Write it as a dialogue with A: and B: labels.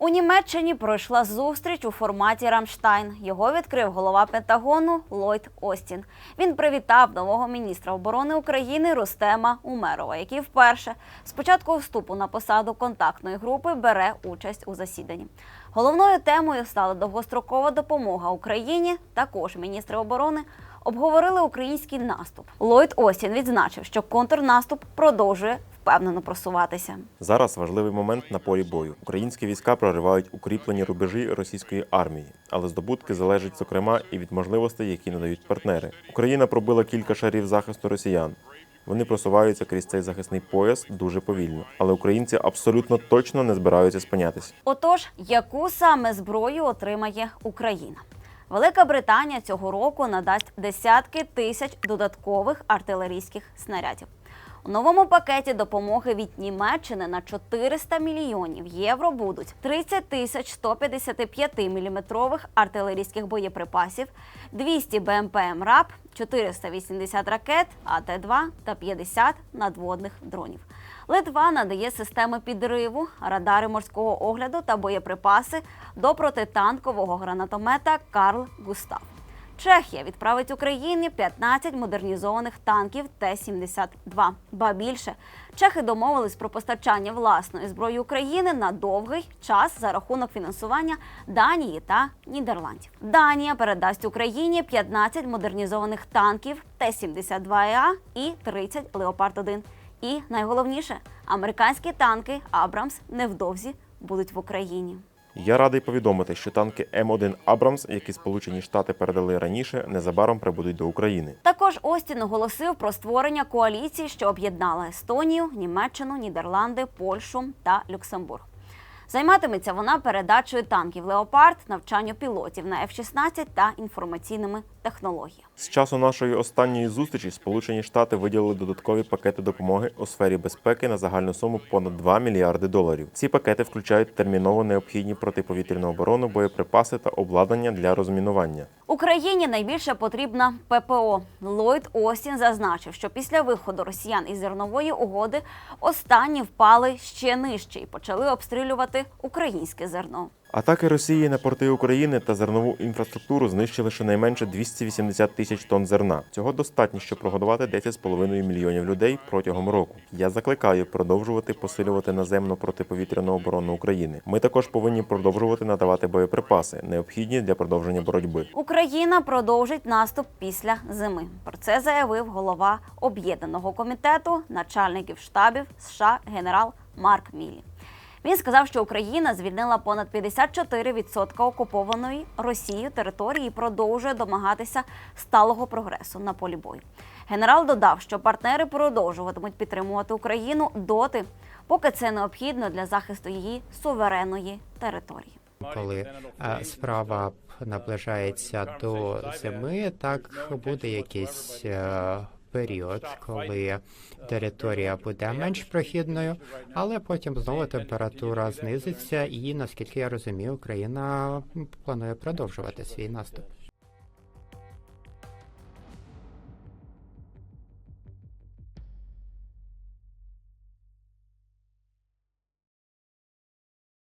A: У Німеччині пройшла зустріч у форматі Рамштайн. Його відкрив голова Пентагону Ллойд Остін. Він привітав нового міністра оборони України Рустема Умерова, який вперше з початку вступу на посаду контактної групи бере участь у засіданні. Головною темою стала довгострокова допомога Україні. Також міністри оборони обговорили український наступ. Ллойд Остін відзначив, що контрнаступ продовжує впевнено просуватися.
B: Зараз важливий момент на полі бою. Українські війська проривають укріплені рубежі російської армії, але здобутки залежать зокрема і від можливостей, які надають партнери. Україна пробила кілька шарів захисту росіян. Вони просуваються крізь цей захисний пояс дуже повільно, але українці абсолютно точно не збираються спинятися.
A: Отож, яку саме зброю отримає Україна? Велика Британія цього року надасть десятки тисяч додаткових артилерійських снарядів. У новому пакеті допомоги від Німеччини на 400 мільйонів євро будуть 30 тисяч 155 міліметрових артилерійських боєприпасів, 200 БМП МРАП, 480 ракет АТ-2 та 50 надводних дронів. Литва надає системи підриву, радари морського огляду та боєприпаси до протитанкового гранатомета Карл Густав. Чехія відправить Україні 15 модернізованих танків Т-72. Ба більше чехи домовились про постачання власної зброї України на довгий час за рахунок фінансування Данії та Нідерландів. Данія передасть Україні 15 модернізованих танків Т-72А і 30 Леопард 1 І найголовніше, американські танки Абрамс невдовзі будуть в Україні.
B: Я радий повідомити, що танки М1 Абрамс, які Сполучені Штати передали раніше, незабаром прибудуть до України.
A: Також Остін оголосив про створення коаліції, що об'єднала Естонію, Німеччину, Нідерланди, Польщу та Люксембург. Займатиметься вона передачею танків Леопард, навчанню пілотів на F-16 та інформаційними технологіями.
B: З часу нашої останньої зустрічі Сполучені Штати виділили додаткові пакети допомоги у сфері безпеки на загальну суму понад 2 мільярди доларів. Ці пакети включають терміново необхідні протиповітряну оборону, боєприпаси та обладнання для розмінування.
A: Україні найбільше потрібна ППО. Ллойд Остін зазначив, що після виходу росіян із зернової угоди останні впали ще нижче і почали обстрілювати українське зерно.
B: Атаки Росії на порти України та зернову інфраструктуру знищили щонайменше 280 тисяч тонн зерна. Цього достатньо, щоб прогодувати 10,5 мільйонів людей протягом року. Я закликаю продовжувати посилювати наземну протиповітряну оборону України. Ми також повинні продовжувати надавати боєприпаси, необхідні для продовження боротьби.
A: Україна продовжить наступ після зими. Про це заявив голова об'єднаного комітету начальників штабів США генерал Марк Мілі. Він сказав, що Україна звільнила понад 54% окупованої Росією території і продовжує домагатися сталого прогресу на полі бою. Генерал додав, що партнери продовжуватимуть підтримувати Україну доти, поки це необхідно для захисту її суверенної території.
C: коли е, справа наближається до зими, так буде якийсь е, період, коли територія буде менш прохідною, але потім знову температура знизиться, і наскільки я розумію, Україна планує продовжувати свій наступ.